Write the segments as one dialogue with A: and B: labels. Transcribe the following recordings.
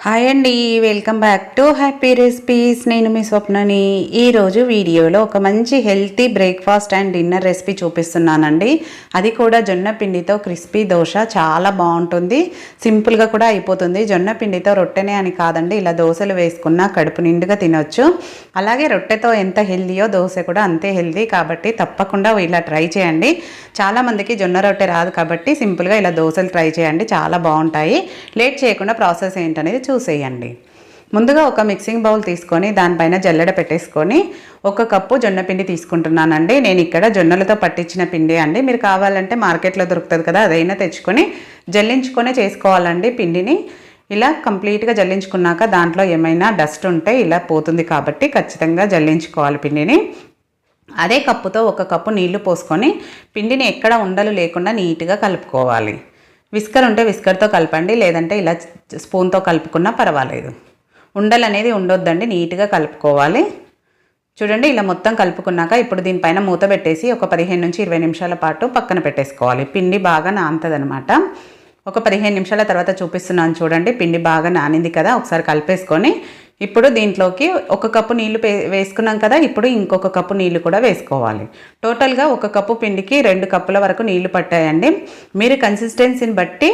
A: Hi అండి welcome back to happy recipes నేను మీ స్వప్నని ఈరోజు వీడియోలో ఒక మంచి healthy breakfast and dinner recipe చూపిస్తున్నానండి. అది కూడా జొన్న పిండితో క్రిస్పీ దోశ చాలా బాగుంటుంది. సింపుల్గా కూడా అయిపోతుంది. జొన్న పిండితో రొట్టెనే అని కాదండి ఇలా దోశలు వేసుకున్న కడుపు నిండుగా తినొచ్చు. అలాగే రొట్టెతో ఎంత హెల్దీయో దోశ కూడా అంతే హెల్దీ కాబట్టి తప్పకుండా ఇలా ట్రై చేయండి. చాలామందికి జొన్న రొట్టె రాదు కాబట్టి సింపుల్గా ఇలా దోశలు ట్రై చేయండి చాలా బాగుంటాయి. లేట్ చేయకుండా ప్రాసెస్ ఏంటనేది చూసేయండి. ముందుగా ఒక మిక్సింగ్ బౌల్ తీసుకొని దానిపైన జల్లెడ పెట్టేసుకొని ఒక కప్పు జొన్న పిండి తీసుకుంటున్నానండి. నేను ఇక్కడ జొన్నలతో పట్టించిన పిండి అండి. మీరు కావాలంటే మార్కెట్లో దొరుకుతుంది కదా అదైనా తెచ్చుకొని జల్లించుకొని చేసుకోవాలండి పిండిని. ఇలా కంప్లీట్గా జల్లించుకున్నాక దాంట్లో ఏమైనా డస్ట్ ఉంటే ఇలా పోతుంది కాబట్టి ఖచ్చితంగా జల్లించుకోవాలి పిండిని. అదే కప్పుతో ఒక కప్పు నీళ్ళు పోసుకొని పిండిని ఎక్కడ ఉండలు లేకుండా నీట్గా కలుపుకోవాలి. విస్కర్ ఉంటే విస్కర్తో కలపండి లేదంటే ఇలా స్పూన్తో కలుపుకున్నా పర్వాలేదు. ఉండలు అనేది ఉండొద్దండి నీట్గా కలుపుకోవాలి. చూడండి ఇలా మొత్తం కలుపుకున్నాక ఇప్పుడు దీనిపైన మూత పెట్టేసి ఒక పదిహేను నుంచి ఇరవై నిమిషాల పాటు పక్కన పెట్టేసుకోవాలి. పిండి బాగా నానుతుంది ఒక పదిహేను నిమిషాల తర్వాత చూపిస్తున్నాను చూడండి పిండి బాగా నానింది కదా ఒకసారి కలిపేసుకొని ఇప్పుడు దీంట్లోకి ఒక కప్పు నీళ్ళు వేసుకున్నాం కదా ఇప్పుడు ఇంకొక కప్పు నీళ్ళు కూడా వేసుకోవాలి. టోటల్గా ఒక కప్పు పిండికి రెండు కప్పుల వరకు నీళ్ళు పట్టాయండి. మీరు కన్సిస్టెన్సీని బట్టి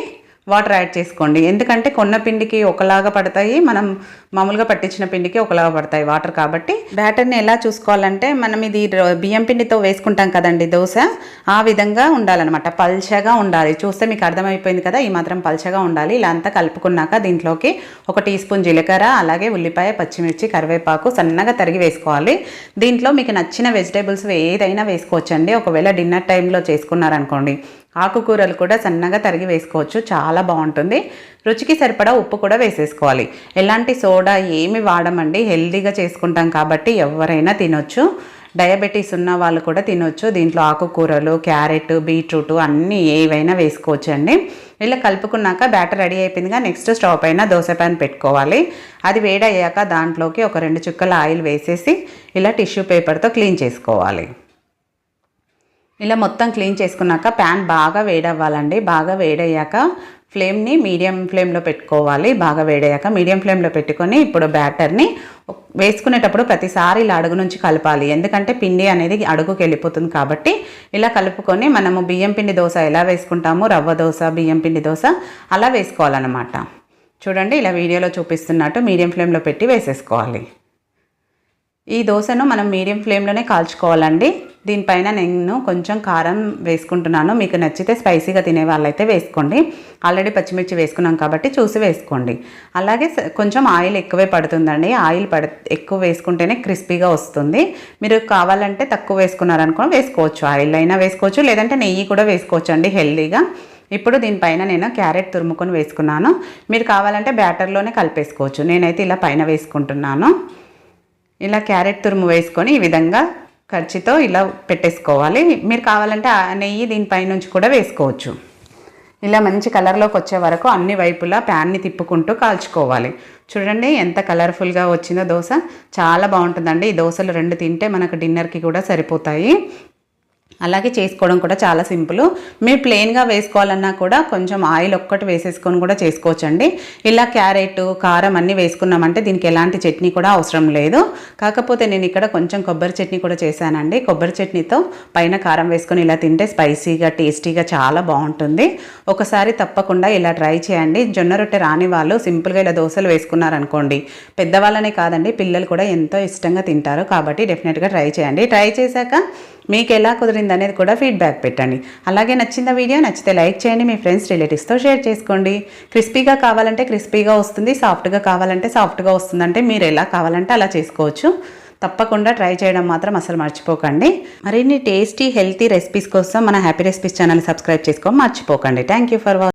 A: వాటర్ యాడ్ చేసుకోండి. ఎందుకంటే కొన్న పిండికి ఒకలాగా పడతాయి. మనం మామూలుగా పట్టించిన పిండికి ఒకలాగా పడతాయి వాటర్ కాబట్టి. బ్యాటర్ని ఎలా చూసుకోవాలంటే మనం ఇది బియ్యం పిండితో వేసుకుంటాం కదండి దోశ. ఆ విధంగా ఉండాలన్నమాట. పల్చగా ఉండాలి. చూస్తే మీకు అర్థమైపోయింది కదా ఈ మాత్రం పల్చగా ఉండాలి. ఇలా అంతా కలుపుకున్నాక దీంట్లోకి ఒక టీ స్పూన్ జీలకర్ర అలాగే ఉల్లిపాయ పచ్చిమిర్చి కరివేపాకు సన్నగా తరిగి వేసుకోవాలి. దీంట్లో మీకు నచ్చిన వెజిటేబుల్స్ ఏదైనా వేసుకోవచ్చండి. ఒకవేళ డిన్నర్ టైంలో చేసుకున్నారనుకోండి. ఆకుకూరలు కూడా సన్నగా తరిగి వేసుకోవచ్చు. చాలా బాగుంటుంది. రుచికి సరిపడా ఉప్పు కూడా వేసేసుకోవాలి. ఎలాంటి సోడా ఏమి వాడమండి. హెల్దీగా చేసుకుంటాం కాబట్టి ఎవరైనా తినొచ్చు. డయాబెటీస్ ఉన్న వాళ్ళు కూడా తినొచ్చు. దీంట్లో ఆకుకూరలు క్యారెట్ బీట్రూట్ అన్నీ ఏవైనా వేసుకోవచ్చు అండి. ఇలా కలుపుకున్నాక బ్యాటర్ రెడీ అయిపోయిందిగా నెక్స్ట్ స్టవ్ పైన దోశ ప్యాన్ పెట్టుకోవాలి. అది వేడయ్యాక దాంట్లోకి ఒక రెండు చుక్కల ఆయిల్ వేసేసి ఇలా టిష్యూ పేపర్తో క్లీన్ చేసుకోవాలి. ఇలా మొత్తం క్లీన్ చేసుకున్నాక ప్యాన్ బాగా వేడవ్వాలండి. బాగా వేడయ్యాక ఫ్లేమ్ని మీడియం ఫ్లేమ్లో పెట్టుకోవాలి. బాగా వేడయ్యాక మీడియం ఫ్లేమ్లో పెట్టుకొని ఇప్పుడు బ్యాటర్ని వేసుకునేటప్పుడు ప్రతిసారి ఇలా అడుగు నుంచి కలపాలి. ఎందుకంటే పిండి అనేది అడుగుకి వెళ్ళిపోతుంది కాబట్టి ఇలా కలుపుకొని మనము బియ్యం పిండి దోశ ఎలా వేసుకుంటామో రవ్వ దోశ బియ్యం పిండి దోశ అలా వేసుకోవాలన్నమాట. చూడండి ఇలా వీడియోలో చూపిస్తున్నట్టు మీడియం ఫ్లేమ్లో పెట్టి వేసేసుకోవాలి. ఈ దోశను మనం మీడియం ఫ్లేమ్లోనే కాల్చుకోవాలండి. దీనిపైన నేను కొంచెం కారం వేసుకుంటున్నాను. మీకు నచ్చితే స్పైసీగా తినే వాళ్ళైతే వేసుకోండి. ఆల్రెడీ పచ్చిమిర్చి వేసుకున్నాం కాబట్టి చూసి వేసుకోండి. అలాగే కొంచెం ఆయిల్ ఎక్కువే పడుతుందండి. ఆయిల్ పడ ఎక్కువ వేసుకుంటేనే క్రిస్పీగా వస్తుంది. మీరు కావాలంటే తక్కువ వేసుకున్నారనుకో వేసుకోవచ్చు. ఆయిల్ అయినా వేసుకోవచ్చు. లేదంటే నెయ్యి కూడా వేసుకోవచ్చు అండి హెల్దీగా. ఇప్పుడు దీనిపైన నేను క్యారెట్ తురుముకొని వేసుకున్నాను. మీరు కావాలంటే బ్యాటర్లోనే కలిపేసుకోవచ్చు. నేనైతే ఇలా పైన వేసుకుంటున్నాను. ఇలా క్యారెట్ తురుము వేసుకొని ఈ విధంగా ఖర్చుతో ఇలా పెట్టేసుకోవాలి. మీరు కావాలంటే ఆ నెయ్యి దీనిపై నుంచి కూడా వేసుకోవచ్చు. ఇలా మంచి కలర్లోకి వచ్చే వరకు అన్ని వైపులా ప్యాన్ని తిప్పుకుంటూ కాల్చుకోవాలి. చూడండి ఎంత కలర్ఫుల్గా వచ్చిందో దోశ. చాలా బాగుంటుందండి. ఈ దోశలు రెండు తింటే మనకు డిన్నర్కి కూడా సరిపోతాయి. అలాగే చేసుకోవడం కూడా చాలా సింపుల్. మీరు ప్లెయిన్గా వేసుకోవాలన్నా కూడా కొంచెం ఆయిల్ ఒక్కటి వేసేసుకొని కూడా చేసుకోవచ్చండి. ఇలా క్యారెట్ కారం అన్నీ వేసుకున్నామంటే దీనికి ఎలాంటి చట్నీ కూడా అవసరం లేదు. కాకపోతే నేను ఇక్కడ కొంచెం కొబ్బరి చట్నీ కూడా చేశానండి. కొబ్బరి చట్నీతో పైన కారం వేసుకొని ఇలా తింటే స్పైసీగా టేస్టీగా చాలా బాగుంటుంది. ఒకసారి తప్పకుండా ఇలా ట్రై చేయండి. జొన్న రొట్టె రాని వాళ్ళు సింపుల్గా ఇలా దోశలు వేసుకున్నారనుకోండి. పెద్దవాళ్ళనే కాదండి పిల్లలు కూడా ఎంతో ఇష్టంగా తింటారు కాబట్టి డెఫినెట్గా ట్రై చేయండి. ట్రై చేశాక మీకు ఎలా కుదిరింది అనేది కూడా ఫీడ్బ్యాక్ పెట్టండి. అలాగే నచ్చిన వీడియో నచ్చితే లైక్ చేయండి మీ ఫ్రెండ్స్ రిలేటివ్స్తో షేర్ చేసుకోండి. క్రిస్పీగా కావాలంటే క్రిస్పీగా వస్తుంది సాఫ్ట్గా కావాలంటే సాఫ్ట్గా వస్తుందంటే మీరు ఎలా కావాలంటే అలా చేసుకోవచ్చు. తప్పకుండా ట్రై చేయడం మాత్రం అసలు మర్చిపోకండి. మరిన్ని టేస్టీ హెల్తీ రెసిపీస్ కోసం మన హ్యాపీ రెసిపీస్ ఛానల్ సబ్స్క్రైబ్ చేసుకో మర్చిపోకండి. Thank you for watching